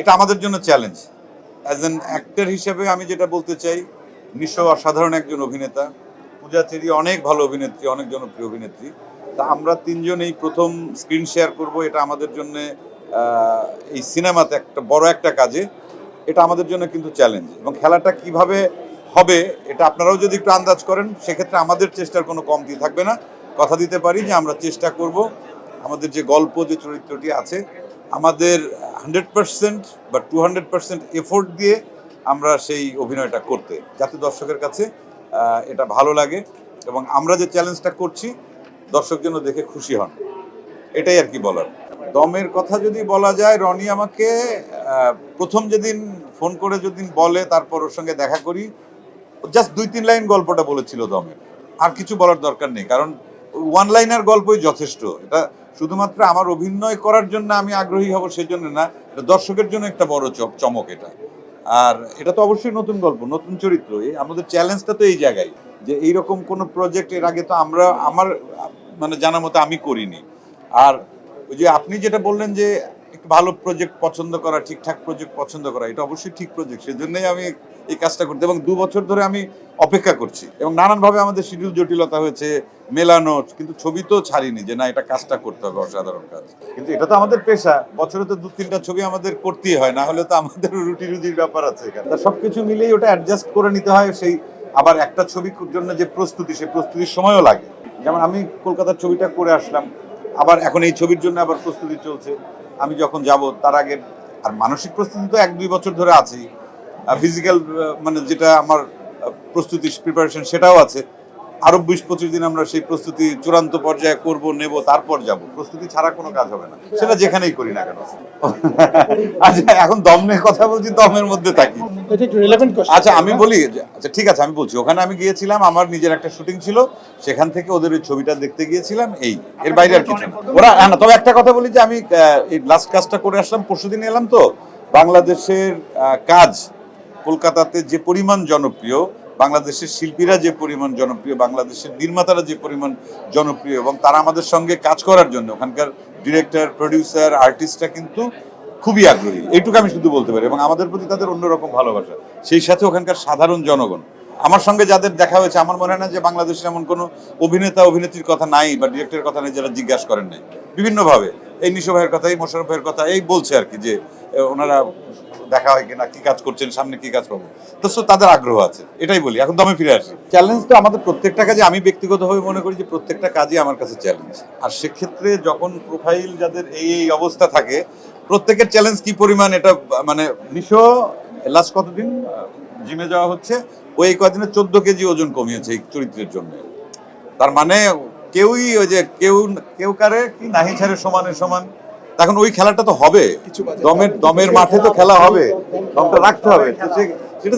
এটা আমাদের জন্য চ্যালেঞ্জ অ্যাজ এন অ্যাক্টর হিসেবে আমি যেটা বলতে চাই নিঃস্ব অসাধারণ একজন অভিনেতা। পূজা চেরি অনেক ভালো অভিনেত্রী, অনেক জনপ্রিয় অভিনেত্রী। তা আমরা তিনজন এই প্রথম স্ক্রিন শেয়ার করব। এটা আমাদের জন্য এই সিনেমাতে একটা বড় একটা কাজে। এটা আমাদের জন্য কিন্তু চ্যালেঞ্জ এবং খেলাটা কীভাবে হবে, এটা আপনারাও যদি একটু আন্দাজ করেন, সেক্ষেত্রে আমাদের চেষ্টার কোনো কমতি থাকবে না। কথা দিতে পারি যে আমরা চেষ্টা করব। আমাদের যে গল্প, যে চরিত্রটি আছে, আমাদের হান্ড্রেড পার্সেন্ট বা টু হান্ড্রেড পার্সেন্ট এফোর্ট দিয়ে আমরা সেই অভিনয়টা করতে, যাতে দর্শকের কাছে এটা ভালো লাগে এবং আমরা যে চ্যালেঞ্জটা করছি, দর্শক যেন দেখে খুশি হন। এটাই আর কি বলার। দমের কথা যদি বলা যায়, রনি আমাকে প্রথম যেদিন ফোন করে যেদিন বলে, তারপর ওর সঙ্গে দেখা করি জাস্ট দুই তিন লাইন গল্পটা বলেছিল দমের আর কিছু বলার দরকার নেই, কারণ ওয়ান লাইনার গল্পই যথেষ্ট। এটা শুধুমাত্র আমার অভিনয় করার জন্য আমি আগ্রহী হব সেজন্য না দর্শকের জন্য একটা বড় চমক এটা। আর এটা তো অবশ্যই নতুন গল্প, নতুন চরিত্র। আমাদের চ্যালেঞ্জটা তো এই জায়গায়, যে এইরকম কোনো প্রজেক্ট এর আগে তো আমরা, আমার মানে জানা মতো আমি করিনি। আর ওই যে আপনি যেটা বললেন যে ভালো প্রজেক্ট পছন্দ করা, ঠিকঠাক প্রজেক্ট পছন্দ করা, এটা অবশ্যই ঠিক প্রজেক্ট সেজন্যই আমি এই কাজটা করতে এবং দু বছর ধরে আমি অপেক্ষা করছি। এবং নানানভাবে আমাদের শিডিউল জটিলতা হয়েছে, মেলানো, কিন্তু ছবি তো ছাড়িনি যে না, এটা কাজটা করতে হবে অসাধারণ কাজ। কিন্তু এটা তো আমাদের পেশা, বছরে তো দু তিনটা ছবি আমাদের করতেই হয়, না হলে তো আমাদের রুটি রুজির ব্যাপার আছে এখানে। সবকিছু মিলেই ওটা অ্যাডজাস্ট করে নিতে হয়, সেই আবার একটা ছবির জন্য যে প্রস্তুতি, সেই প্রস্তুতির সময়ও লাগে। যেমন আমি কলকাতার ছবিটা করে আসলাম, আবার এখন এই ছবির জন্য আবার প্রস্তুতি চলছে। আমি যখন যাব, তার আগে আর মানসিক প্রস্তুতি তো এক দুই বছর ধরে আছেই। ফিজিক্যাল মানে যেটা আমার প্রস্তুতি প্রিপারেশন সেটাও আছে। আরও বিশ পঁচিশ দিন আমরা সেই প্রস্তুতি চূড়ান্ত পর্যায়ে করব নেব তারপর যাব। প্রস্তুতি ছাড়া কোনো কাজ হবে না। সেটা যেখানেই করি না কেন। আচ্ছা এখন দম নিয়ে কথা বলছি দমের মধ্যে থাকি। আচ্ছা আমি বলি আচ্ছা ঠিক আছে আমি বলছি। ওখানে আমি গিয়েছিলাম আমার নিজের একটা শুটিং ছিল। সেখান থেকে ওদের ওই ছবিটা দেখতে গিয়েছিলাম এই এর বাইরে আর কিছু ওরা না তবে একটা কথা বলি যে আমি এই লাস্ট কাজটা করে আসলাম পরশুদিন এলাম তো। বাংলাদেশের কাজ কলকাতাতে যে পরিমাণ জনপ্রিয় বাংলাদেশের শিল্পীরা যে পরিমাণ জনপ্রিয়, বাংলাদেশের নির্মাতারা যে পরিমাণ জনপ্রিয় এবং তারা আমাদের সঙ্গে কাজ করার জন্য, ওখানকার ডিরেক্টর প্রডিউসার আর্টিস্টরা কিন্তু খুবই আগ্রহী। এইটুকু আমি শুধু বলতে পারি এবং আমাদের প্রতি তাদের অন্যরকম ভালোবাসা। সেই সাথে ওখানকার সাধারণ জনগণ। আমার সঙ্গে যাদের দেখা হয়েছে, আমার মনে হয় না যে বাংলাদেশের এমন কোনো অভিনেতা, অভিনেত্রীর কথা নাই বা ডিরেক্টরের কথা নেই যারা জিজ্ঞাসা করেন নাই। বিভিন্নভাবে। এই নিশো ভাইয়ের কথা এই মোশারফ ভাইয়ের কথা, এই বলছে আর কি যে ওনারা দেখা হয় কিনা, কি কাজ করছেন, সামনে কি কাজ পাবো তো তাদের আগ্রহ আছে, এটাই বলি, এখন তো আমি ফিরে আসি। চ্যালেঞ্জ তো আমাদের প্রত্যেকটা কাজে, আমি ব্যক্তিগতভাবে মনে করি যে প্রত্যেকটা কাজই আমার কাছে চ্যালেঞ্জ আর সেক্ষেত্রে যখন প্রোফাইল যাদের এই এই অবস্থা থাকে, প্রত্যেকের চ্যালেঞ্জ কি পরিমাণ এটা মানে নিশো লাস্ট কতদিন? জিমে যাওয়া হচ্ছে, ওই কদিনে চোদ্দ কেজি ওজন কমিয়েছে এই চরিত্রের জন্য। তার মানে কেউই ওই যে কেউ কেউ কারে কি নাহি ছাড়ে সমানে সমান। এখন ওই খেলাটা তো হবে। দমের দমের মাঠে তো খেলা হবে। দমটা রাখতে হবে। সেটা